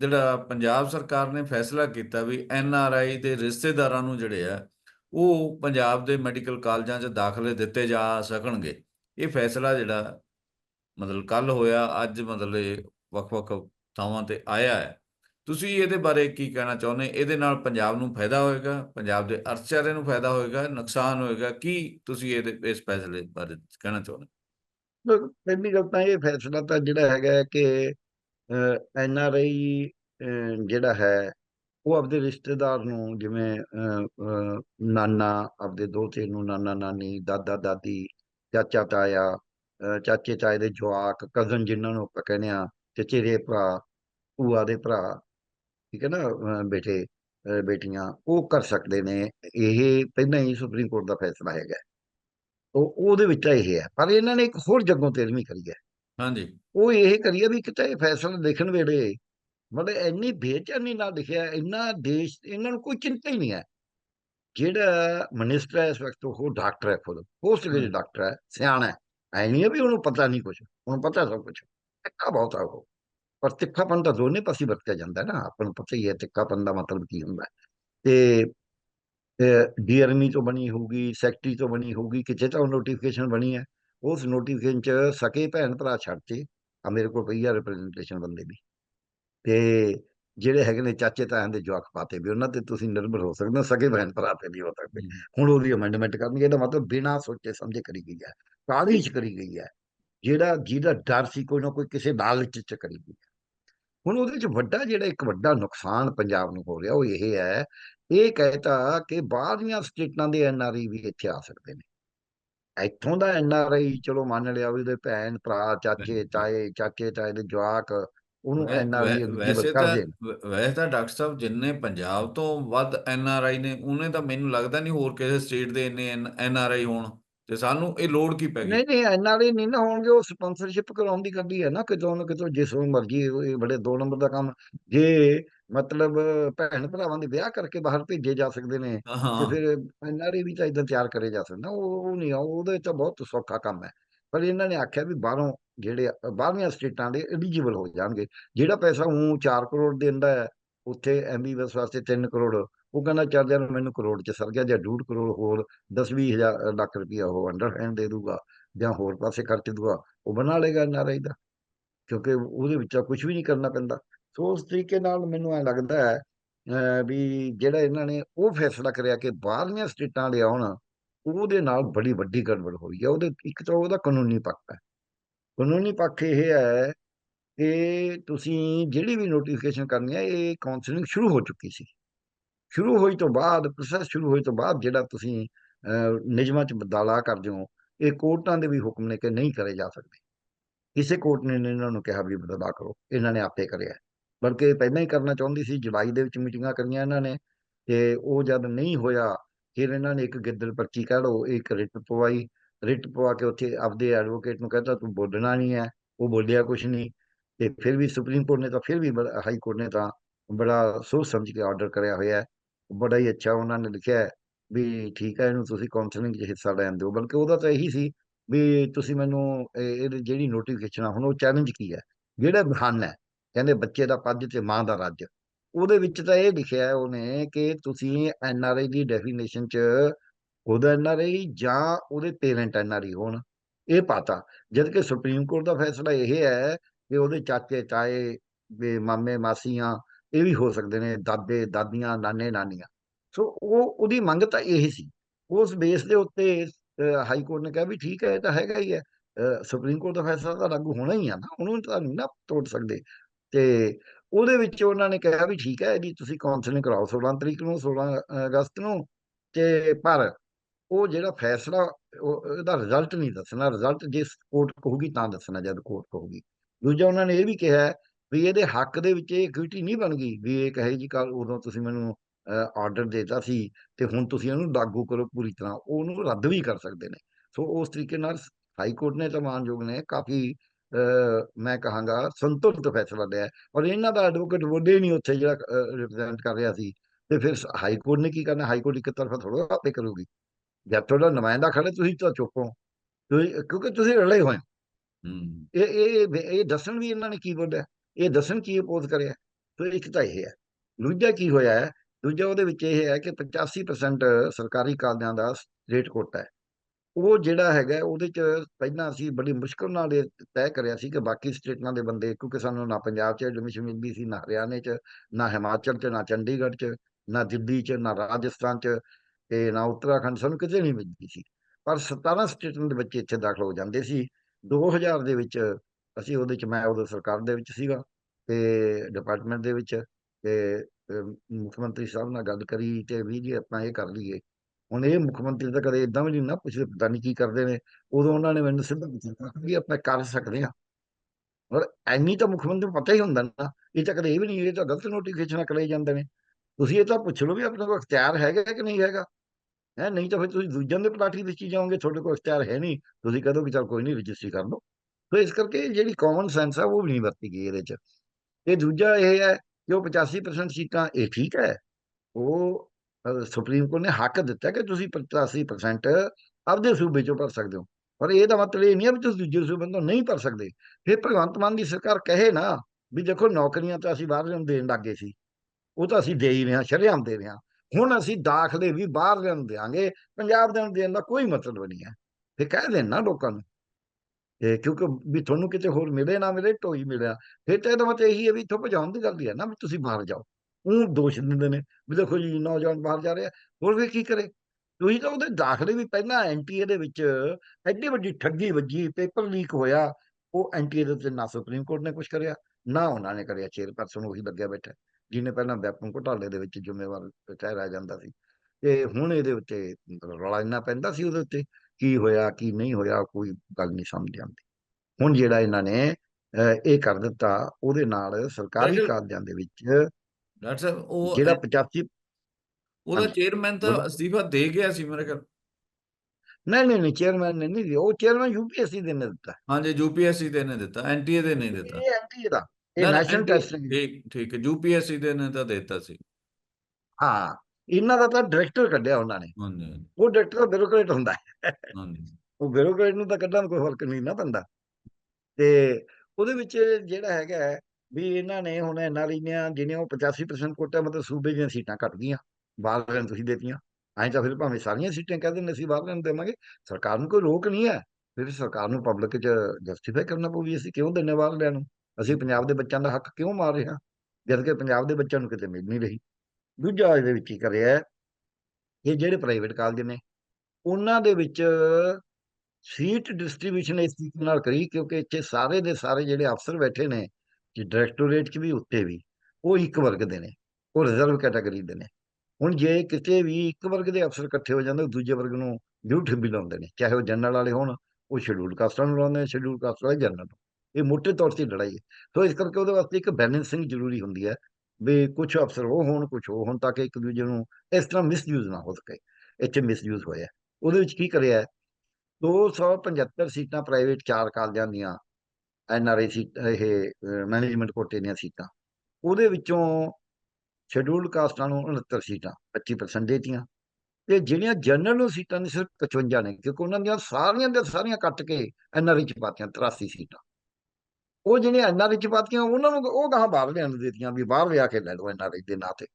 ਜਿਹੜਾ ਪੰਜਾਬ ਸਰਕਾਰ ਨੇ ਫੈਸਲਾ ਕੀਤਾ ਵੀ ਐਨ ਆਰ ਆਈ ਦੇ ਰਿਸ਼ਤੇਦਾਰਾਂ ਨੂੰ ਜਿਹੜੇ ਆ, ਉਹ ਪੰਜਾਬ ਦੇ ਮੈਡੀਕਲ ਕਾਲਜਾਂ 'ਚ ਦਾਖਲੇ ਦਿੱਤੇ ਜਾ ਸਕਣਗੇ। ਇਹ ਫੈਸਲਾ ਜਿਹੜਾ ਮਤਲਬ ਕੱਲ ਹੋਇਆ, ਅੱਜ ਮਤਲਬ ਇਹ ਵੱਖ-ਵੱਖ ਥਾਵਾਂ ਤੇ ਆਇਆ ਹੈ। ਤੁਸੀਂ ਇਹਦੇ ਬਾਰੇ ਕੀ ਕਹਿਣਾ ਚਾਹੁੰਦੇ? ਇਹਦੇ ਨਾਲ ਪੰਜਾਬ ਨੂੰ ਫਾਇਦਾ ਹੋਏਗਾ? ਪੰਜਾਬ ਦੇ ਅਰਥਚਾਰੇ ਨੂੰ ਫਾਇਦਾ ਹੋਏਗਾ? ਨੁਕਸਾਨ ਹੋਏਗਾ? ਕੀ ਤੁਸੀਂ ਇਹਦੇ, ਇਸ ਫੈਸਲੇ ਬਾਰੇ ਕਹਿਣਾ ਚਾਹੁੰਦੇ? ਪਹਿਲੀ ਗੱਲ ਤਾਂ ਇਹ ਫੈਸਲਾ ਤਾਂ ਜਿਹੜਾ ਹੈਗਾ ਕਿ ਐਨ ਆਰ ਆਈ ਜਿਹੜਾ ਹੈ, ਉਹ ਆਪਦੇ ਰਿਸ਼ਤੇਦਾਰ ਨੂੰ ਜਿਵੇਂ ਨਾਨਾ, ਆਪਦੇ ਦੋਤੇ ਨੂੰ ਨਾਨਾ, ਨਾਨੀ, ਦਾਦਾ, ਦਾਦੀ, ਚਾਚਾ, ਤਾਇਆ ਚਾਚੇ, ਤਾਏ ਦੇ ਜਵਾਕ ਕਜ਼ਨ ਜਿਨ੍ਹਾਂ ਨੂੰ ਆਪਾਂ ਕਹਿੰਦੇ ਆ ਚਚੇਰੇ ਭਰਾ, ਭੂਆ ਦੇ ਭਰਾ, ਠੀਕ ਹੈ ਨਾ ਬੇਟੇ ਬੇਟੀਆਂ, ਉਹ ਕਰ ਸਕਦੇ ਨੇ। ਇਹ ਪਹਿਲਾਂ ਹੀ ਸੁਪਰੀਮ ਕੋਰਟ ਦਾ ਫੈਸਲਾ ਹੈਗਾ। ਉਹ, ਉਹਦੇ ਵਿੱਚ ਇਹ ਹੈ। ਪਰ ਇਹਨਾਂ ਨੇ ਇੱਕ ਹੋਰ ਜੱਗੋਂ ਤੇਰਵੀਂ ਕਰੀ ਹੈ। ਹਾਂਜੀ। ਉਹ ਇਹ ਕਰੀਏ ਵੀ ਕਿਤੇ ਫੈਸਲਾ ਲਿਖਣ ਵੇਲੇ ਮਤਲਬ ਇੰਨੀ ਬੇਚੈਨੀ ਨਾਲ ਲਿਖਿਆ ਇੰਨਾ ਦੇਸ਼ ਇਹਨਾਂ ਨੂੰ ਕੋਈ ਚਿੰਤਾ ਹੀ ਨਹੀਂ ਹੈ। ਜਿਹੜਾ ਮਿਨਿਸਟਰ ਹੈ ਇਸ ਵਕਤ ਉਹ ਡਾਕਟਰ ਹੈ ਖੁਦ ਪੋਸਟ ਗ੍ਰੈਜੂਏਟ ਡਾਕਟਰ ਹੈ। ਸਿਆਣਾ ਹੈ। ਐ ਨਹੀਂ ਵੀ ਉਹਨੂੰ ਪਤਾ ਨਹੀਂ ਕੁਝ ਉਹਨੂੰ ਪਤਾ ਸਭ ਕੁਝ ਤਿੱਖਾ ਬਹੁਤ ਆ ਉਹ। ਪਰ ਤਿੱਖਾਪਨ ਤਾਂ ਦੋਨੇ ਪਾਸੇ ਵਰਤਿਆ ਜਾਂਦਾ ਨਾ ਆਪਾਂ ਨੂੰ ਪਤਾ ਹੀ ਹੈ ਤਿੱਖਾਪਨ ਦਾ ਮਤਲਬ ਕੀ ਹੁੰਦਾ। ਤੇ ਡੀਆਰਮੀ ਤੋਂ ਬਣੀ ਹੋਊਗੀ ਸੈਕਟਰੀ ਤੋਂ ਬਣੀ ਹੋਊਗੀ ਕਿਤੇ ਤਾਂ ਨੋਟੀਫਿਕੇਸ਼ਨ ਬਣੀ ਹੈ। ਉਸ ਨੋਟੀਫਿਕੇਸ਼ਨ ਚ ਸਕੇ ਭੈਣ ਭਰਾ ਛੱਡ ਤੇ ਆ ਮੇਰੇ ਕੋਲ ਪਈ ਆ ਰਿਪਰੈਜ਼ੈਂਟੇਸ਼ਨ ਬੰਦੇ ਦੀ। ਤੇ ਜਿਹੜੇ ਹੈਗੇ ਨੇ ਚਾਚੇ ਤਾਇਆਂ ਦੇ ਜਵਾਕ ਪਾਤੇ ਵੀ ਉਹਨਾਂ ਤੇ ਤੁਸੀਂ ਨਿਰਭਰ ਹੋ ਸਕਦੇ ਹੋ ਸਕੇ ਭੈਣ ਭਰਾ ਤੇ ਨਹੀਂ ਹੋ ਸਕਦੇ ਹੁਣ ਉਹਦੀ ਅਮੈਂਡਮੈਂਟ ਕਰਨੀ ਇਹਦਾ ਮਤਲਬ ਬਿਨਾਂ ਸੋਚੇ ਸਮਝੇ ਕਰੀ ਗਈ ਹੈ ਕਾਹਲੀ ਚ ਕਰੀ ਗਈ ਹੈ? ਜਿਹੜਾ ਜਿਹਦਾ ਡਰ ਸੀ ਕੋਈ ਨਾ ਕੋਈ ਕਿਸੇ ਲਾਲਚ ਚ ਕਰੀ ਗਈ ਹੈ। ਹੁਣ ਉਹਦੇ ਚ ਵੱਡਾ ਜਿਹੜਾ ਇੱਕ ਵੱਡਾ ਨੁਕਸਾਨ ਪੰਜਾਬ ਨੂੰ ਹੋ ਰਿਹਾ ਉਹ ਇਹ ਹੈ ਇਹ ਕਹਿਤਾ ਕਿ ਬਾਹਰਲੀਆਂ ਸਟੇਟਾਂ ਦੇ ਐਨਆਰਆਈ ਵੀ ਇੱਥੇ ਆ ਸਕਦੇ ਨੇ। ਇੱਥੋਂ ਦਾ ਐਨਆਰਆਈ ਚਲੋ ਮੰਨ ਲਿਆ ਵੀ ਉਹਦੇ ਭੈਣ ਭਰਾ ਚਾਚੇ ਤਾਏ ਚਾਚੇ ਤਾਏ ਦੇ ਜਵਾਕ ਉਹਨੂੰ ਵੈ- ਐਨਆਰਆਈ ਵੈ- ਵੈਸੇ ਤਾਂ ਵੈਸੇ ਤਾਂ ਡਾਕਟਰ ਸਾਹਿਬ ਜਿੰਨੇ ਪੰਜਾਬ ਤੋਂ ਵੱਧ ਐਨ ਆਰ ਆਈ ਨੇ ਉਹਨੇ ਤਾਂ ਮੈਨੂੰ ਲੱਗਦਾ ਨਹੀਂ ਹੋਰ ਕਿਸੇ ਸਟੇਟ ਦੇ ਇੰਨੇ ਐਨ ਆਰ ਆਈ ਹੋਣ। ਤੇ ਸਾਨੂੰ ਇਹ ਲੋੜ ਕੀ ਪੈ ਗਈ? ਨਹੀਂ ਨਹੀਂ ਐਨਆਰਆਈ ਨਹੀਂ ਨਾ ਹੋਣਗੇ ਉਹ ਸਪਾਂਸਰਸ਼ਿਪ ਕਰਾਉਣ ਦੀ ਕਰਦੀ ਹੈ ਨਾ ਕਿਤੋਂ ਨਾ ਕਿਤੋਂ ਜਿਸ ਨੂੰ ਮਰਜ਼ੀ ਇਹ ਬੜੇ ਦੋ ਨੰਬਰ ਦਾ ਕੰਮ ਜੇ ਮਤਲਬ ਭੈਣ ਭਰਾਵਾਂ ਦੇ ਵਿਆਹ ਕਰਕੇ ਬਾਹਰ ਭੇਜੇ ਜਾ ਸਕਦੇ ਨੇ ਤੇ ਫਿਰ ਐਨਆਰਆਈ ਵੀ ਤਾਂ ਇਦਾਂ ਤਿਆਰ ਕਰੇ ਜਾ ਸਕਦੇ ਨਾ ਉਹ ਉਹ ਨਹੀਂ ਆ ਉਹਦੇ ਤਾਂ ਬਹੁਤ ਸੌਖਾ ਕੰਮ ਹੈ। ਪਰ ਇਹਨਾਂ ਨੇ ਆਖਿਆ ਵੀ ਬਾਹਰੋਂ ਜਿਹੜੇ ਬਾਹਰਲੀਆਂ ਸਟੇਟਾਂ ਦੇ ਐਲੀਜੀਬਲ ਹੋ ਜਾਣਗੇ ਜਿਹੜਾ ਪੈਸਾ ਉਹ 4 ਕਰੋੜ ਦਿੰਦਾ ਹੈ ਉੱਥੇ ਐਮਬੀਬੀਐਸ ਵਾਸਤੇ 3 ਕਰੋੜ ਉਹ ਕਹਿੰਦਾ ਚੱਲ ਯਾਰ ਮੈਨੂੰ ਕਰੋੜ ਚ ਸਰ ਗਿਆ, ਜਾਂ 2 ਕਰੋੜ ਹੋਰ 10 ਹਜ਼ਾਰ ਲੱਖ ਰੁਪਇਆ ਉਹ ਅੰਡਰ ਹੈਂਡ ਦੇ ਦੂਗਾ, ਜਾਂ ਹੋਰ ਪਾਸੇ ਖਰਚ ਦੂਗਾ, ਉਹ ਬਣਾ ਲੇਗਾ ਐਨਆਰਆਈ ਦਾ। ਕਿਉਂਕਿ ਉਹਦੇ ਵਿੱਚ ਕੁਝ ਵੀ ਨਹੀਂ ਕਰਨਾ ਪੈਂਦਾ। ਸੋ ਉਸ ਤਰੀਕੇ ਨਾਲ ਮੈਨੂੰ ਐ ਲੱਗਦਾ ਹੈ ਵੀ ਜਿਹੜਾ ਇਹਨਾਂ ਨੇ ਉਹ ਫੈਸਲਾ ਕਰਿਆ ਕਿ ਬਾਹਰਲੀਆਂ ਸਟੇਟਾਂ ਦੇ ਆਉਣ, ਉਹਦੇ ਨਾਲ ਬੜੀ ਵੱਡੀ ਗੜਬੜ ਹੋਈ ਹੈ। ਉਹਦੇ ਇੱਕ ਤਾਂ ਉਹਦਾ ਕਾਨੂੰਨੀ ਪੱਖ ਹੈ। ਕਾਨੂੰਨੀ ਪੱਖ ਇਹ ਹੈ ਕਿ ਤੁਸੀਂ ਜਿਹੜੀ ਵੀ ਨੋਟੀਫਿਕੇਸ਼ਨ ਕਰਨੀ ਹੈ, ਇਹ ਕਾਉਂਸਲਿੰਗ ਸ਼ੁਰੂ ਹੋ ਚੁੱਕੀ ਸੀ। ਸ਼ੁਰੂ ਹੋਈ ਤੋਂ ਬਾਅਦ ਪ੍ਰੋਸੈਸ ਸ਼ੁਰੂ ਹੋਈ ਤੋਂ ਬਾਅਦ ਜਿਹੜਾ ਤੁਸੀਂ ਨਿਯਮਾਂ 'ਚ ਬਦਲਾਅ ਕਰਦੇ ਹੋ, ਇਹ ਕੋਰਟਾਂ ਦੇ ਵੀ ਹੁਕਮ ਨੇ ਕਿ ਨਹੀਂ ਕਰੇ ਜਾ ਸਕਦੇ। ਕਿਸੇ ਕੋਰਟ ਨੇ ਇਹਨਾਂ ਨੂੰ ਕਿਹਾ ਵੀ ਬਦਲਾਅ ਕਰੋ, ਇਹਨਾਂ ਨੇ ਆਪੇ ਕਰਿਆ। ਬਲਕਿ ਪਹਿਲਾਂ ਹੀ ਕਰਨਾ ਚਾਹੁੰਦੀ ਸੀ, ਜੁਲਾਈ ਦੇ ਵਿੱਚ ਮੀਟਿੰਗਾਂ ਕਰੀਆਂ ਇਹਨਾਂ ਨੇ, ਤੇ ਉਹ ਜਦ ਨਹੀਂ ਹੋਇਆ, ਫਿਰ ਇਹਨਾਂ ਨੇ ਇੱਕ ਗਿੱਦੜ ਪਰਚੀ ਕਹਿ ਲਓ, ਇੱਕ ਰਿਟ ਪਵਾਈ। ਰਿਟ ਪਵਾ ਕੇ ਉੱਥੇ ਆਪਦੇ ਐਡਵੋਕੇਟ ਨੂੰ ਕਹਿੰਦਾ ਤੂੰ ਬੋਲਣਾ ਨਹੀਂ ਹੈ ਉਹ ਬੋਲਿਆ ਕੁਛ ਨਹੀਂ ਤੇ ਫਿਰ ਵੀ ਸੁਪਰੀਮ ਕੋਰਟ ਨੇ ਤਾਂ, ਫਿਰ ਵੀ ਬੜਾ- ਹਾਈ ਕੋਰਟ ਨੇ ਤਾਂ ਬੜਾ ਸੋਚ ਸਮਝ ਕੇ ਆਰਡਰ ਕਰਿਆ ਹੋਇਆ। ਬੜਾ ਹੀ ਅੱਛਾ ਉਹਨਾਂ ਨੇ ਲਿਖਿਆ ਵੀ ਠੀਕ ਹੈ ਇਹਨੂੰ ਤੁਸੀਂ ਕਾਉਂਸਲਿੰਗ 'ਚ ਹਿੱਸਾ ਲੈਣ ਦਿਓ, ਬਲਕਿ ਉਹਦਾ ਤਾਂ ਇਹੀ ਸੀ ਵੀ ਤੁਸੀਂ ਮੈਨੂੰ ਇਹ ਇਹਦੀ ਜਿਹੜੀ ਨੋਟੀਫਿਕੇਸ਼ਨ ਆ, ਹੁਣ ਉਹ ਚੈਲੰਜ ਕੀ ਹੈ? ਜਿਹੜਾ ਬਹਾਨਾ ਹੈ, ਕਹਿੰਦੇ ਬੱਚੇ ਦਾ ਪੱਜ ਤੇ ਮਾਂ ਦਾ ਰੱਜ। ਉਹਦੇ ਵਿੱਚ ਤਾਂ ਇਹ ਲਿਖਿਆ ਉਹਨੇ ਕਿ ਤੁਸੀਂ ਐੱਨ ਆਰ ਆਈ ਦੀ ਡੈਫੀਨੇਸ਼ਨ 'ਚ ਉਹਦਾ ਐੱਨ ਆਰ ਆਈ ਜਾਂ ਉਹਦੇ ਪੇਰੈਂਟ ਐੱਨ ਆਰ ਆਈ ਹੋਣ, ਇਹ ਪਾਤਾ। ਜਦ ਕਿ ਸੁਪਰੀਮ ਕੋਰਟ ਦਾ ਫੈਸਲਾ ਇਹ ਹੈ ਕਿ ਉਹਦੇ ਚਾਚੇ, ਤਾਏ, ਵੀ ਮਾਮੇ, ਮਾਸੀਆਂ ਇਹ ਵੀ ਹੋ ਸਕਦੇ ਨੇ, ਦਾਦੇ, ਦਾਦੀਆਂ, ਨਾਨੇ, ਨਾਨੀਆਂ। ਸੋ ਉਹ, ਉਹਦੀ ਮੰਗ ਤਾਂ ਇਹ ਸੀ। ਉਸ ਬੇਸ ਦੇ ਉੱਤੇ ਹਾਈ ਕੋਰਟ ਨੇ ਕਿਹਾ ਵੀ ਠੀਕ ਹੈ, ਇਹ ਤਾਂ ਹੈਗਾ ਹੀ ਹੈ। ਸੁਪਰੀਮ ਕੋਰਟ ਦਾ ਫੈਸਲਾ ਤਾਂ ਲਾਗੂ ਹੋਣਾ ਹੀ ਆ ਨਾ, ਉਹਨੂੰ ਤਾਂ ਨਹੀਂ ਨਾ ਤੋੜ ਸਕਦੇ। ਤੇ ਉਹਦੇ ਵਿੱਚ ਉਹਨਾਂ ਨੇ ਕਿਹਾ ਵੀ ਠੀਕ ਹੈ ਇਹਦੀ ਤੁਸੀਂ ਕਾਉਂਸਲਿੰਗ ਕਰਾਓ 16 ਤਰੀਕ ਨੂੰ 16 ਅਗਸਤ ਨੂੰ। ਤੇ ਪਰ ਉਹ ਜਿਹੜਾ ਫੈਸਲਾ, ਉਹ- ਉਹਦਾ ਰਿਜ਼ਲਟ ਨਹੀਂ ਦੱਸਣਾ। ਰਿਜ਼ਲਟ ਜੇ ਕੋਰਟ ਕਹੂਗੀ ਤਾਂ ਦੱਸਣਾ, ਜਦ ਕੋਰਟ ਕਹੂਗੀ। ਦੂਜਾ ਉਹਨਾਂ ਨੇ ਇਹ ਵੀ ਕਿਹਾ ਵੀ ਇਹਦੇ ਹੱਕ ਦੇ ਵਿੱਚ ਇਹ ਇਕੁਇਟੀ ਨਹੀਂ ਬਣ ਗਈ ਵੀ ਇਹ ਕਹੇ ਜੀ ਕੱਲ ਉਦੋਂ ਤੁਸੀਂ ਮੈਨੂੰ ਆਰਡਰ ਦਿੱਤਾ ਸੀ ਤੇ ਹੁਣ ਤੁਸੀਂ ਇਹਨੂੰ ਲਾਗੂ ਕਰੋ ਪੂਰੀ ਤਰ੍ਹਾਂ ਉਹਨੂੰ ਰੱਦ ਵੀ ਕਰ ਸਕਦੇ ਨੇ। ਸੋ ਉਸ ਤਰੀਕੇ ਨਾਲ ਹਾਈ ਕੋਰਟ ਨੇ ਤਾਂ ਮਾਨਯੋਗ ਨੇ ਕਾਫੀ ਮੈਂ ਕਹਾਂਗਾ ਸੰਤੁਲਿਤ ਫੈਸਲਾ ਲਿਆ। ਔਰ ਇਹਨਾਂ ਦਾ ਐਡਵੋਕੇਟ ਵੋਡੇ ਨਹੀਂ ਉੱਥੇ ਜਿਹੜਾ ਰਿਪਰੈਜ਼ੈਂਟ ਕਰ ਰਿਹਾ ਸੀ। ਤੇ ਫਿਰ ਹਾਈ ਕੋਰਟ ਨੇ ਕੀ ਕਰਨਾ ਹਾਈ ਕੋਰਟ ਇੱਕ ਤਰਫਾ ਥੋੜਾ ਆਪੇ ਕਰੂਗੀ। ਜਦ ਤੁਹਾਡਾ ਨੁਮਾਇੰਦਾ ਖੜੇ ਤੁਸੀਂ ਤਾਂ ਚੁੱਪ ਹੋ। ਤੁਸੀਂ ਕਿਉਂਕਿ ਤੁਸੀਂ ਰਲੇ ਹੋਏ ਹੋ। ਇਹ ਇਹ- ਇਹ ਦੱਸਣ ਵੀ ਇਹਨਾਂ ਨੇ ਕੀ ਬੋਲਿਆ। ਇਹ ਦੱਸਣ ਕੀ ਅਪੋਜ਼ ਕਰਿਆ? ਸੋ ਇੱਕ ਤਾਂ ਇਹ ਹੈ, ਦੂਜਾ ਕੀ ਹੋਇਆ ਹੈ? ਦੂਜਾ ਉਹਦੇ ਵਿੱਚ ਇਹ ਹੈ ਕਿ 85% ਸਰਕਾਰੀ ਕਾਲਜਾਂ ਦਾ ਰੇਟ ਕੋਟਾ ਹੈ। ਉਹ ਜਿਹੜਾ ਹੈਗਾ ਉਹਦੇ ਚ ਪਹਿਲਾਂ ਅਸੀਂ ਬੜੀ ਮੁਸ਼ਕਲ ਨਾਲ ਇਹ ਤੈਅ ਕਰਿਆ ਸੀ ਕਿ ਬਾਕੀ ਸਟੇਟਾਂ ਦੇ ਬੰਦੇ, ਕਿਉਂਕਿ ਸਾਨੂੰ ਨਾ ਪੰਜਾਬ 'ਚ ਐਡਮਿਸ਼ਨ ਮਿਲਦੀ ਸੀ, ਨਾ ਹਰਿਆਣੇ 'ਚ, ਨਾ ਹਿਮਾਚਲ 'ਚ, ਨਾ ਚੰਡੀਗੜ੍ਹ 'ਚ, ਨਾ ਦਿੱਲੀ 'ਚ, ਨਾ ਰਾਜਸਥਾਨ 'ਚ ਤੇ ਨਾ ਉੱਤਰਾਖੰਡ, ਸਾਨੂੰ ਕਿਤੇ ਨਹੀਂ ਮਿਲਦੀ ਸੀ। ਪਰ 17 ਸਟੇਟਾਂ ਦੇ ਬੱਚੇ ਇੱਥੇ ਦਾਖਲ ਹੋ ਜਾਂਦੇ ਸੀ। 2000 ਦੇ ਵਿੱਚ ਅਸੀਂ ਉਹਦੇ ਚ, ਮੈਂ ਉਦੋਂ ਸਰਕਾਰ ਦੇ ਵਿੱਚ ਸੀਗਾ ਤੇ ਡਿਪਾਰਟਮੈਂਟ ਦੇ ਵਿੱਚ ਤੇ ਮੁੱਖ ਮੰਤਰੀ ਸਾਹਿਬ ਨਾਲ ਗੱਲ ਕਰੀ ਤੇ ਵੀ ਜੀ ਆਪਾਂ ਇਹ ਕਰ ਲਈਏ। ਹੁਣ ਇਹ ਮੁੱਖ ਮੰਤਰੀ ਤਾਂ ਕਦੇ ਇਦਾਂ ਵੀ ਨਹੀਂ ਨਾ ਪੁੱਛਦੇ ਪਤਾ ਨਹੀਂ ਕੀ ਕਰਦੇ ਨੇ। ਉਦੋਂ ਉਹਨਾਂ ਨੇ ਮੈਨੂੰ ਸਿੱਧਾ ਪੁੱਛਿਆ ਵੀ ਆਪਾਂ ਕਰ ਸਕਦੇ ਹਾਂ। ਔਰ ਐਨੀ ਤਾਂ ਮੁੱਖ ਮੰਤਰੀ ਨੂੰ ਪਤਾ ਹੀ ਹੁੰਦਾ ਨਾ, ਇਹ ਤਾਂ ਕਦੇ ਇਹ ਵੀ ਨਹੀਂ ਇਹ ਤਾਂ ਗਲਤ ਨੋਟੀਫਿਕੇਸ਼ਨ ਕਰੇ ਜਾਂਦੇ ਨੇ। ਤੁਸੀਂ ਇਹ ਤਾਂ ਪੁੱਛ ਲਓ ਵੀ ਆਪਣੇ ਕੋਲ ਅਖਤਿਆਰ ਹੈਗਾ ਕਿ ਨਹੀਂ ਹੈਗਾ? ਹੈ, ਨਹੀਂ ਤਾਂ ਫਿਰ ਤੁਸੀਂ ਦੂਜਿਆਂ ਦੇ ਪਲਾਟੀ ਵਿੱਚ ਹੀ ਜਾਓਗੇ, ਤੁਹਾਡੇ ਕੋਲ ਅਖਤਿਆਰ ਹੈ ਨਹੀਂ ਤੁਸੀਂ ਕਹੋ ਕਿ ਚਲ ਕੋਈ ਨਹੀਂ ਰਜਿਸਟਰੀ ਕਰ ਲਓ। ਸੋ ਇਸ ਕਰਕੇ ਜਿਹੜੀ ਕਾਮਨ ਸੈਂਸ ਆ ਉਹ ਵੀ ਨਹੀਂ ਵਰਤੀ ਗਈ ਇਹਦੇ ਚ। ਤੇ ਦੂਜਾ ਇਹ ਹੈ ਕਿ ਉਹ 85% ਸੀਟਾਂ ਇਹ ਠੀਕ ਹੈ। ਉਹ ਸੁਪਰੀਮ ਕੋਰਟ ਨੇ ਹੱਕ ਦਿੱਤਾ ਕਿ ਤੁਸੀਂ 85% ਆਪਦੇ ਸੂਬੇ ਚੋਂ ਭਰ ਸਕਦੇ ਹੋ। ਪਰ ਇਹਦਾ ਮਤਲਬ ਇਹ ਨਹੀਂ ਹੈ ਵੀ ਤੁਸੀਂ ਦੂਜੇ ਸੂਬੇ ਤੋਂ ਨਹੀਂ ਭਰ ਸਕਦੇ। ਫਿਰ ਭਗਵੰਤ ਮਾਨ ਦੀ ਸਰਕਾਰ ਕਹੇ ਨਾ ਵੀ ਦੇਖੋ ਨੌਕਰੀਆਂ ਤਾਂ ਅਸੀਂ ਬਾਹਰ ਨੂੰ ਦੇਣ ਲੱਗੇ ਸੀ। ਉਹ ਤਾਂ ਅਸੀਂ ਦੇ ਹੀ ਰਹੇ ਹਾਂ, ਸ਼ਰੇਆਮ ਦੇ ਰਹੇ ਹਾਂ। ਹੁਣ ਅਸੀਂ ਦਾਖਲੇ ਵੀ ਬਾਹਰ ਨੂੰ ਦੇਾਂਗੇ ਪੰਜਾਬ ਦੇ ਨੂੰ ਦੇਣ ਦਾ ਕੋਈ ਮਤਲਬ ਨਹੀਂ ਹੈ। ਫਿਰ ਕਹਿ ਦੇਣ ਨਾ ਲੋਕਾਂ ਨੂੰ ਇਹ ਕਿਉਂਕਿ ਵੀ ਤੁਹਾਨੂੰ ਕਿਤੇ ਹੋਰ ਮਿਲੇ ਨਾ ਮਿਲੇ ਢੋਈ ਮਿਲਿਆ। ਫਿਰ ਤਾਂ ਇਹਦਾ ਮਤਲਬ ਇਹੀ ਹੈ ਵੀ ਇੱਥੋਂ ਭਜਾਉਣ ਦੀ ਗੱਲ ਹੀ ਹੈ ਨਾ ਵੀ ਤੁਸੀਂ ਬਾਹਰ ਜਾਓ। ਉਹ ਦੋਸ਼ ਦਿੰਦੇ ਨੇ ਵੀ ਦੇਖੋ ਜੀ ਨੌਜਵਾਨ ਬਾਹਰ ਜਾ ਰਿਹਾ, ਹੋਰ ਵੀ ਕੀ ਕਰੇ? ਤੁਸੀਂ ਤਾਂ ਉਹਦੇ ਦਾਖਲੇ ਵੀ ਪਹਿਲਾਂ ਐਨਟੀਏ ਦੇ ਵਿੱਚ ਐਡੀ ਵੱਡੀ ਠੱਗੀ ਵੱਜੀ, ਪੇਪਰ ਲੀਕ ਹੋਇਆ, ਉਹ ਐਨਟੀਏ ਦੇ ਉੱਤੇ ਨਾ ਸੁਪਰੀਮ ਕੋਰਟ ਨੇ ਕੁਝ ਕਰਿਆ, ਨਾ ਉਹਨਾਂ ਨੇ ਕਰਿਆ। ਚੇਅਰਪਰਸਨ ਉਹੀ ਲੱਗਿਆ ਬੈਠਾ, ਜਿਹਨੇ ਪਹਿਲਾਂ ਵੈਪਨ ਘੁਟਾਲੇ ਦੇ ਵਿੱਚ ਜ਼ਿੰਮੇਵਾਰ ਠਹਿਰਾਇਆ ਜਾਂਦਾ ਸੀ। ਤੇ ਹੁਣ ਇਹਦੇ ਉੱਤੇ ਰੌਲਾ ਇੰਨਾ ਪੈਂਦਾ ਸੀ ਉਹਦੇ ਉੱਤੇ ਕੀ ਹੋਇਆ ਕੀ ਨਹੀਂ ਹੋਇਆ ਕੋਈ ਗੱਲ ਨਹੀਂ ਸਮਝ ਆਉਂਦੀ। ਹੁਣ ਜਿਹੜਾ ਇਹਨਾਂ ਨੇ ਇਹ ਕਰ ਦਿੱਤਾ ਉਹਦੇ ਨਾਲ ਸਰਕਾਰੀ। ਕਾਲਜਾਂ ਦੇ ਵਿੱਚ ਡਾਕਟਰ ਸਾਹਿਬ ਉਹ ਜਿਹੜਾ 85 ਉਹਦਾ ਚੇਅਰਮੈਨ ਤਾਂ। ਅਸਤੀਫਾ ਦੇ ਗਿਆ ਸੀ ਮੇਰੇ ਖਿਆਲ। ਨਹੀਂ ਨਹੀਂ ਨਹੀਂ ਚੇਅਰਮੈਨ ਨੇ ਨਹੀਂ ਉਹ ਚੇਅਰਮੈਨ ਯੂਪੀਐਸਸੀ ਦੇ ਨੇ ਦਿੱਤਾ। ਹਾਂਜੀ ਯੂਪੀਐਸਸੀ ਦੇ ਨੇ ਦਿੱਤਾ ਐਨਟੀਏ ਦੇ ਨਹੀਂ ਦਿੱਤਾ। ਇਹ ਐਨਟੀਏ ਦਾ। ਇਹ ਨੈਸ਼ਨਲ ਟੈਸਟਿੰਗ ਠੀਕ ਠੀਕ ਯੂਪੀਐਸਸੀ ਦੇ ਨੇ ਤਾਂ ਦਿੱਤਾ ਸੀ। ਹਾਂ। ਇਹਨਾਂ ਦਾ ਤਾਂ ਡਾਇਰੈਕਟਰ ਕੱਢਿਆ ਉਹਨਾਂ ਨੇ। ਉਹ ਡਾਇਰੈਕਟਰ ਦਾ ਬਿਊਰੋਕਰੇਟ ਹੁੰਦਾ। ਹੈ ਹਾਂਜੀ। ਉਹ ਬਿਊਰੋਕਰੇਟ ਨੂੰ ਤਾਂ ਕੱਢਣ ਦਾ ਕੋਈ ਫ਼ਰਕ ਨਹੀਂ ਨਾ ਪੈਂਦਾ। ਤੇ ਉਹਦੇ ਵਿੱਚ ਜਿਹੜਾ ਹੈਗਾ ਵੀ ਇਹਨਾਂ ਨੇ ਹੁਣ ਐਨਆਰਆਈ ਦੀਆਂ ਜਿਹੜੀਆਂ ਉਹ 85% ਕੋਟਾ ਮਤਲਬ ਸੂਬੇ ਦੀਆਂ ਸੀਟਾਂ ਘਟ ਗਈਆਂ। ਬਾਹਰ ਨੂੰ ਤੁਸੀਂ ਦੇਤੀਆਂ। ਐਂ ਤਾਂ ਫਿਰ ਭਾਵੇਂ ਸਾਰੀਆਂ ਸੀਟਾਂ ਕਹਿ ਦਿੰਦੇ ਅਸੀਂ ਬਾਹਰ ਨੂੰ ਦੇਵਾਂਗੇ। ਸਰਕਾਰ ਨੂੰ ਕੋਈ ਰੋਕ ਨਹੀਂ ਹੈ। ਫਿਰ ਸਰਕਾਰ ਨੂੰ ਪਬਲਿਕ 'ਚ ਜਸਟੀਫਾਈ ਕਰਨਾ ਪਊ ਵੀ ਅਸੀਂ ਕਿਉਂ ਦਿੰਨੇ ਬਾਹਰਲਿਆਂ ਨੂੰ? ਅਸੀਂ ਪੰਜਾਬ ਦੇ ਬੱਚਿਆਂ ਦਾ ਹੱਕ ਕਿਉਂ ਮਾਰ ਰਹੇ ਹਾਂ? ਜਦ ਕਿ ਪੰਜਾਬ ਦੇ ਬੱਚਿਆਂ ਨੂੰ ਕਿਤੇ ਮਿਲ ਨਹੀਂ ਰਹੀ। ਦੂਜਾ ਇਹਦੇ ਵਿੱਚ ਕੀ ਕਰਿਆ ਕਿ ਜਿਹੜੇ ਪ੍ਰਾਈਵੇਟ ਕਾਲਜ ਨੇ, ਉਹਨਾਂ ਦੇ ਵਿੱਚ ਸੀਟ ਡਿਸਟ੍ਰੀਬਿਊਸ਼ਨ ਇਸ ਤਰੀਕੇ ਨਾਲ ਕਰੀ, ਕਿਉਂਕਿ ਇੱਥੇ ਸਾਰੇ ਦੇ ਸਾਰੇ ਜਿਹੜੇ ਅਫਸਰ ਬੈਠੇ ਨੇ, ਕਿ ਡਾਇਰੈਕਟੋਰੇਟ 'ਚ ਵੀ, ਉੱਤੇ ਵੀ, ਉਹ ਇੱਕ ਵਰਗ ਦੇ ਨੇ, ਉਹ ਰਿਜ਼ਰਵ ਕੈਟਾਗਰੀ ਦੇ ਨੇ। ਹੁਣ ਜੇ ਕਿਤੇ ਵੀ ਇੱਕ ਵਰਗ ਦੇ ਅਫਸਰ ਇਕੱਠੇ ਹੋ ਜਾਂਦੇ, ਦੂਜੇ ਵਰਗ ਨੂੰ ਡਿਊਟੀ ਵੀ ਲਾਉਂਦੇ ਨੇ, ਚਾਹੇ ਉਹ ਜਨਰਲ ਵਾਲੇ ਹੋਣ, ਉਹ ਸ਼ਡਿਊਲ ਕਾਸਟਾਂ ਨੂੰ ਲਾਉਂਦੇ ਨੇ ਸ਼ਡਿਊਲ ਕਾਸਟ ਵਾਲੇ ਜਨਰਲ ਨੂੰ। ਇਹ ਮੋਟੇ ਤੌਰ ਤੇ ਲੜਾਈ ਹੈ। ਸੋ ਇਸ ਕਰਕੇ ਉਹਦੇ ਵਾਸਤੇ ਇੱਕ ਬੈਲੈਂਸਿੰਗ ਜ਼ਰੂਰੀ ਹੁੰਦੀ ਹੈ। ਵੀ ਕੁਝ ਅਫਸਰ ਉਹ ਹੋਣ ਕੁਝ ਉਹ ਹੋਣ, ਤਾਂ ਕਿ ਇੱਕ ਦੂਜੇ ਨੂੰ ਇਸ ਤਰ੍ਹਾਂ ਮਿਸਯੂਜ਼ ਨਾ ਹੋ ਸਕੇ ਇੱਥੇ ਮਿਸਯੂਜ਼ ਹੋਇਆ। ਉਹਦੇ ਵਿੱਚ ਕੀ ਕਰਿਆ ਹੈ? 275 ਸੀਟਾਂ ਪ੍ਰਾਈਵੇਟ ਚਾਰ ਕਾਲਜਾਂ ਦੀਆਂ ਐਨਆਰਆਈ ਸੀਟ, ਇਹ ਮੈਨੇਜਮੈਂਟ ਕੋਟੇ ਦੀਆਂ ਸੀਟਾਂ। ਉਹਦੇ ਵਿੱਚੋਂ ਸ਼ਡਿਊਲਡ ਕਾਸਟਾਂ ਨੂੰ 69 ਸੀਟਾਂ 25% ਦੇਤੀਆਂ। ਤੇ ਜਿਹੜੀਆਂ ਜਨਰਲ ਨੂੰ ਸੀਟਾਂ ਨੇ ਸਿਰਫ 55 ਨੇ, ਕਿਉਂਕਿ ਉਹਨਾਂ ਦੀਆਂ ਸਾਰੀਆਂ ਦੇ ਸਾਰੀਆਂ ਕੱਟ ਕੇ ਐਨਆਰਆਈ ਚ ਪਾਤੀਆਂ 83 ਸੀਟਾਂ। ਉਹ ਜਿਹੜੀਆਂ ਐਨਆਰਆਈ ਚ ਪਾਤੀਆਂ ਉਹਨਾਂ ਨੂੰ ਉਹ ਗਾਹਾਂ ਬਾਹਰ ਲਿਆਣ ਨੂੰ ਦੇਤੀਆਂ ਵੀ ਬਾਹਰ ਲਿਆ ਕੇ ਲੈ ਲਓ ਐਨਆਰਆਈ ਦੇ ਨਾਂ ਤੇ।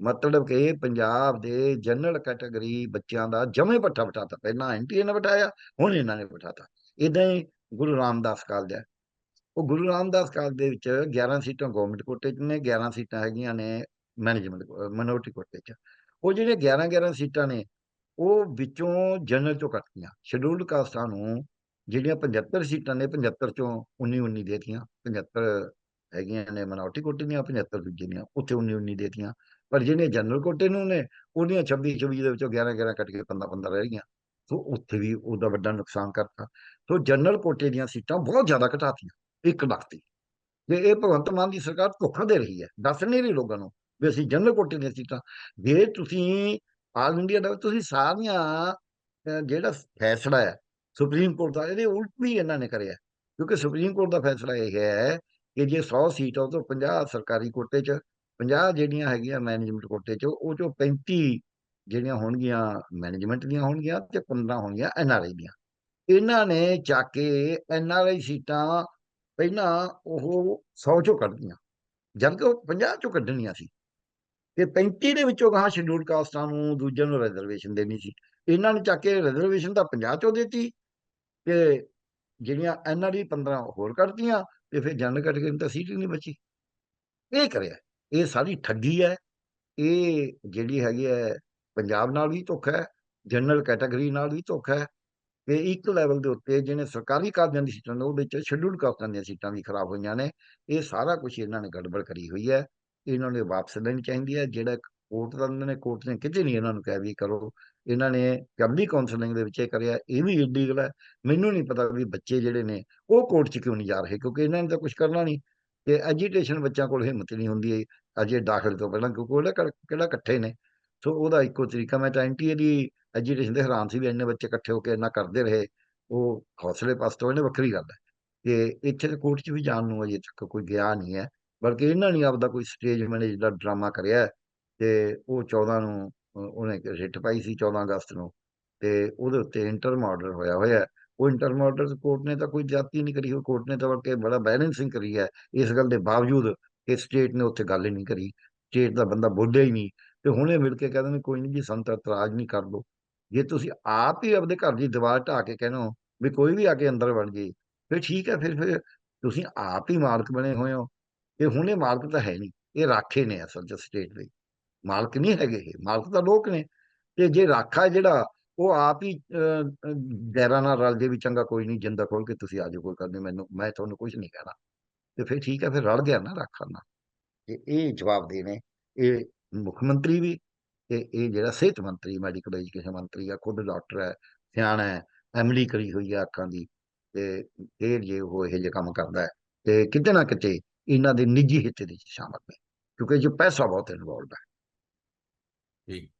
ਮਤਲਬ ਕਿ ਪੰਜਾਬ ਦੇ ਜਨਰਲ ਕੈਟਾਗਰੀ ਬੱਚਿਆਂ ਦਾ ਜਮੇ ਪੱਠਾ ਬਿਠਾਤਾ। ਪਹਿਲਾਂ ਐਨਟੀਏ ਨੇ ਬਿਠਾਇਆ, ਹੁਣ ਇਹਨਾਂ ਨੇ ਬਿਠਾਤਾ। ਇਦਾਂ ਹੀ ਗੁਰੂ ਰਾਮਦਾਸ ਕਾਲਜ ਹੈ। ਉਹ ਗੁਰੂ ਰਾਮਦਾਸ ਕਾਲਜ ਦੇ ਵਿੱਚ 11 ਸੀਟਾਂ ਗਵਰਨਮੈਂਟ ਕੋਟੇ 'ਚ ਨੇ 11 ਸੀਟਾਂ ਹੈਗੀਆਂ ਨੇ ਮੈਨੇਜਮੈਂਟ ਮਿਨੋਰਟੀ ਕੋਟੇ 'ਚ। ਉਹ ਜਿਹੜੀਆਂ 11 11 ਸੀਟਾਂ ਨੇ, ਉਹ ਵਿੱਚੋਂ ਜਨਰਲ ਚੋਂ ਕੱਟੀਆਂ ਸ਼ਡਿਊਲਡ ਕਾਸਟਾਂ ਨੂੰ ਜਿਹੜੀਆਂ 75 ਸੀਟਾਂ ਨੇ 75 ਚੋਂ 19 19 ਦੇਤੀਆਂ 75 ਹੈਗੀਆਂ ਨੇ ਮਿਨੋਰਟੀ ਕੋਟੇ ਦੀਆਂ 75 ਦੂਜੇ ਦੀਆਂ, ਉੱਥੇ 19 19 ਦੇਤੀਆਂ। ਪਰ ਜਿਹਨੇ ਜਨਰਲ ਕੋਟੇ ਨੂੰ ਨੇ, ਉਹਦੀਆਂ 26 26 ਦੇ ਵਿੱਚੋਂ 11 11 ਕੱਟ ਕੇ 15 15 ਰਹਿ ਗਈਆਂ। ਸੋ ਉੱਥੇ ਵੀ ਉਹਦਾ ਵੱਡਾ ਨੁਕਸਾਨ ਕਰਤਾ। ਸੋ ਜਨਰਲ ਕੋਟੇ ਦੀਆਂ ਸੀਟਾਂ ਬਹੁਤ ਜ਼ਿਆਦਾ ਘਟਾਤੀਆਂ, ਇੱਕ ਲੱਖ ਦੀ। ਤੇ ਇਹ ਭਗਵੰਤ ਮਾਨ ਦੀ ਸਰਕਾਰ ਧੋਖਾ ਦੇ ਰਹੀ ਹੈ, ਦੱਸ ਨਹੀਂ ਰਹੀ ਲੋਕਾਂ ਨੂੰ ਵੀ ਅਸੀਂ ਜਨਰਲ ਕੋਟੇ ਦੀਆਂ ਸੀਟਾਂ, ਜੇ ਤੁਸੀਂ ਆਲ ਇੰਡੀਆ ਦਾ, ਤੁਸੀਂ ਸਾਰੀਆਂ ਜਿਹੜਾ ਫੈਸਲਾ ਹੈ ਸੁਪਰੀਮ ਕੋਰਟ ਦਾ, ਇਹਦੇ ਉਲਟ ਵੀ ਇਹਨਾਂ ਨੇ ਕਰਿਆ। ਕਿਉਂਕਿ ਸੁਪਰੀਮ ਕੋਰਟ ਦਾ ਫੈਸਲਾ ਇਹ ਹੈ ਕਿ ਜੇ 100 ਸੀਟ ਆ, ਉਹ ਤੋਂ 50 ਸਰਕਾਰੀ ਕੋਟੇ 'ਚ 50 ਜਿਹੜੀਆਂ ਹੈਗੀਆਂ ਮੈਨੇਜਮੈਂਟ ਕੋਟੇ 'ਚ, ਉਹ 'ਚੋਂ 35 ਜਿਹੜੀਆਂ ਹੋਣਗੀਆਂ ਮੈਨੇਜਮੈਂਟ ਦੀਆਂ ਹੋਣਗੀਆਂ ਤੇ 15 ਹੋਣਗੀਆਂ ਐਨਆਰਆਈ ਦੀਆਂ। ਇਹਨਾਂ ਨੇ ਚੱਕ ਕੇ ਐਨਆਰਆਈ ਸੀਟਾਂ ਪਹਿਲਾਂ ਉਹ 100 ਚੋਂ ਕੱਢਦੀਆਂ ਜਦਕਿ ਉਹ 50 ਚੋਂ ਕੱਢਣੀਆਂ ਸੀ। ਤੇ 35 ਦੇ ਵਿੱਚੋਂ ਗਾਂ ਸ਼ਡਿਊਲ ਕਾਸਟਾਂ ਨੂੰ ਦੂਜਿਆਂ ਨੂੰ ਰਿਜ਼ਰਵੇਸ਼ਨ ਦੇਣੀ ਸੀ। ਇਹਨਾਂ ਨੇ ਚੱਕ ਕੇ ਰਿਜ਼ਰਵੇਸ਼ਨ ਤਾਂ 50 ਚੋਂ ਦਿੱਤੀ ਤੇ ਜਿਹੜੀਆਂ ਐਨਆਰਈ 15 ਹੋਰ ਕੱਢਤੀਆਂ ਤੇ ਫਿਰ ਜਨਰਲ ਕੈਟਾਗਰੀ ਤਾਂ ਸੀਟ ਹੀ ਨਹੀਂ ਬਚੀ। ਇਹ ਕਰਿਆ, ਇਹ ਸਾਰੀ ਠੱਗੀ ਹੈ। ਇਹ ਜਿਹੜੀ ਹੈਗੀ ਹੈ, ਪੰਜਾਬ ਨਾਲ ਵੀ ਧੋਖਾ ਹੈ ਜਨਰਲ ਕੈਟਾਗਰੀ ਨਾਲ ਵੀ ਧੋਖਾ ਹੈ। ਤੇ ਇੱਕ ਲੈਵਲ ਦੇ ਉੱਤੇ ਜਿਹਨੇ ਸਰਕਾਰੀ ਕਾਰਜਾਂ ਦੀ ਸੀਟਾਂ ਨੇ, ਉਹਦੇ ਵਿੱਚ ਸ਼ਡਿਊਲ ਕਾਸਟਾਂ ਦੀਆਂ ਸੀਟਾਂ ਵੀ ਖਰਾਬ ਹੋਈਆਂ ਨੇ। ਇਹ ਸਾਰਾ ਕੁਝ ਇਹਨਾਂ ਨੇ ਗੜਬੜ ਕਰੀ ਹੋਈ ਹੈ। ਇਹਨਾਂ ਨੇ ਵਾਪਸ ਲੈਣੀ ਚਾਹੀਦੀ ਹੈ। ਜਿਹੜਾ ਕੋਰਟ ਦਾ ਇਹਨਾਂ ਨੇ ਕੋਰਟ ਨੇ ਕਿਤੇ ਨਹੀਂ ਇਹਨਾਂ ਨੂੰ ਕਿਹਾ ਵੀ ਕਰੋ। ਇਹਨਾਂ ਨੇ ਕਬਲੀ ਕਾਉਂਸਲਿੰਗ ਦੇ ਵਿੱਚ ਇਹ ਕਰਿਆ, ਇਹ ਵੀ ਇਲੀਗਲ ਹੈ। ਮੈਨੂੰ ਨਹੀਂ ਪਤਾ ਵੀ ਬੱਚੇ ਜਿਹੜੇ ਨੇ, ਉਹ ਕੋਰਟ 'ਚ ਕਿਉਂ ਨਹੀਂ ਜਾ ਰਹੇ? ਕਿਉਂਕਿ ਇਹਨਾਂ ਨੇ ਤਾਂ ਕੁਝ ਕਰਨਾ ਨਹੀਂ। ਤੇ ਐਜੀਟੇਸ਼ਨ ਬੱਚਿਆਂ ਕੋਲ ਹਿੰਮਤ ਨਹੀਂ ਹੁੰਦੀ ਅਜੇ ਦਾਖਲ ਤੋਂ ਪਹਿਲਾਂ ਕਿਉਂਕਿ ਉਹਦਾ ਕਿਹੜਾ ਕਿਹੜਾ ਇਕੱਠੇ ਨੇ। ਸੋ ਉਹਦਾ ਇੱਕੋ ਤਰੀਕਾ। ਮੈਂ ਤਾਂ ਐਂਟੀ ਦੀ ਐਜੀਟੇਸ਼ਨ ਦੇ ਹੈਰਾਨ ਸੀ ਵੀ ਇੰਨੇ ਬੱਚੇ ਇਕੱਠੇ ਹੋ ਕੇ ਇੰਨਾ ਕਰਦੇ ਰਹੇ। ਉਹ ਹੌਸਲੇ ਪਸਤੋਂ ਇਹਨੇ ਵੱਖਰੀ ਗੱਲ ਹੈ। ਕਿ ਇੱਥੇ ਤੇ ਕੋਰਟ 'ਚ ਵੀ ਜਾਣ ਨੂੰ ਅਜੇ ਤੱਕ ਕੋਈ ਗਿਆ ਨਹੀਂ ਹੈ। ਬਲਕਿ ਇਹਨਾਂ ਨੇ ਆਪਦਾ ਕੋਈ ਸਟੇਜ ਮੈਨੇਜ ਦਾ ਡਰਾਮਾ ਕਰਿਆ ਤੇ ਉਹ 14 ਨੂੰ ਉਹਨੇ ਰਿਟ ਪਾਈ ਸੀ 14 ਅਗਸਤ ਨੂੰ, ਤੇ ਉਹਦੇ ਉੱਤੇ ਇੰਟਰਮ ਆਰਡਰ ਹੋਇਆ ਹੋਇਆ ਉਹ ਇੰਟਰਮ ਆਰਡਰ ਕੋਰਟ ਨੇ ਤਾਂ ਕੋਈ ਜਾਤੀ ਨਹੀਂ ਕਰੀ, ਉਹ ਕੋਰਟ ਨੇ ਤਾਂ ਬਲਕਿ ਬੜਾ ਬੈਲੈਂਸਿੰਗ ਕਰੀ ਹੈ ਇਸ ਗੱਲ ਦੇ ਬਾਵਜੂਦ ਕਿ ਸਟੇਟ ਨੇ ਉੱਥੇ ਗੱਲ ਹੀ ਨਹੀਂ ਕਰੀ। ਸਟੇਟ ਦਾ ਬੰਦਾ ਬੋਲਿਆ ਹੀ ਨਹੀਂ। ਤੇ ਹੁਣੇ ਮਿਲ ਕੇ ਕਹਿੰਦੇ ਨੇ ਕੋਈ ਨਹੀਂ ਜੀ, ਸੰਤ ਇਤਰਾਜ਼ ਨਹੀਂ ਕਰ ਲਓ ਜੇ ਤੁਸੀਂ ਆਪ ਹੀ ਆਪਦੇ ਘਰ ਦੀ ਦੀਵਾਰ ਢਾਹ ਕੇ ਕਹਿੰਦੇ ਵੀ ਕੋਈ ਵੀ ਆ ਕੇ ਅੰਦਰ ਵੜ ਜੇ, ਫਿਰ ਠੀਕ ਹੈ, ਫਿਰ ਫਿਰ ਤੁਸੀਂ ਆਪ ਹੀ ਮਾਲਕ ਬਣੇ ਹੋਏ ਹੋ। ਤੇ ਹੁਣੇ ਮਾਲਕ ਤਾਂ ਹੈ ਨਹੀਂ, ਇਹ ਰਾਖੇ ਨੇ ਅਸਲ 'ਚ ਸਟੇਟ ਦੇ। ਮਾਲਕ ਨਹੀਂ ਹੈਗੇ ਇਹ ਮਾਲਕ ਤਾਂ ਲੋਕ ਨੇ। ਤੇ ਜੇ ਰਾਖਾ ਜਿਹੜਾ ਉਹ ਆਪ ਹੀ ਅਹ, ਗੈਰਾਂ ਨਾਲ ਰਲ ਜੇ ਵੀ ਚੰਗਾ ਕੋਈ ਨਹੀਂ ਜਿੰਦਾ ਖੋਲ ਕੇ ਤੁਸੀਂ ਆ ਜਾਓ ਕੋਈ ਗੱਲ ਨਹੀਂ ਮੈਨੂੰ ਮੈਂ ਤੁਹਾਨੂੰ ਕੁਝ ਨਹੀਂ ਕਹਿਣਾ। ਤੇ ਫਿਰ ਠੀਕ ਹੈ ਫਿਰ ਰਲ ਗਿਆ ਨਾ ਰਾਖਾ ਨਾਲ। ਤੇ ਇਹ ਜਵਾਬ ਦੇ ਨੇ ਇਹ ਮੁੱਖ ਮੰਤਰੀ ਵੀ ਤੇ ਇਹ ਜਿਹੜਾ ਸਿਹਤ ਮੰਤਰੀ ਮੈਡੀਕਲ ਐਜੂਕੇਸ਼ਨ ਮੰਤਰੀ ਆ ਖੁਦ ਡਾਕਟਰ ਹੈ ਸਿਆਣਾ ਹੈ ਐਮਲੀ ਕਰੀ ਹੋਈ ਹੈ ਅੱਖਾਂ ਦੀ ਤੇ ਇਹ ਜੇ ਉਹ ਇਹ ਜਿਹੇ ਕੰਮ ਕਰਦਾ ਹੈ ਤੇ ਕਿਤੇ ਨਾ ਕਿਤੇ ਇਹਨਾਂ ਦੇ ਨਿੱਜੀ ਹਿੱਤ ਦੇ ਵਿੱਚ ਸ਼ਾਮਲ ਨੇ ਕਿਉਂਕਿ ਜੋ ਪੈਸਾ ਬਹੁਤ ਇਨਵੋਲਡ ਹੈ ਠੀਕ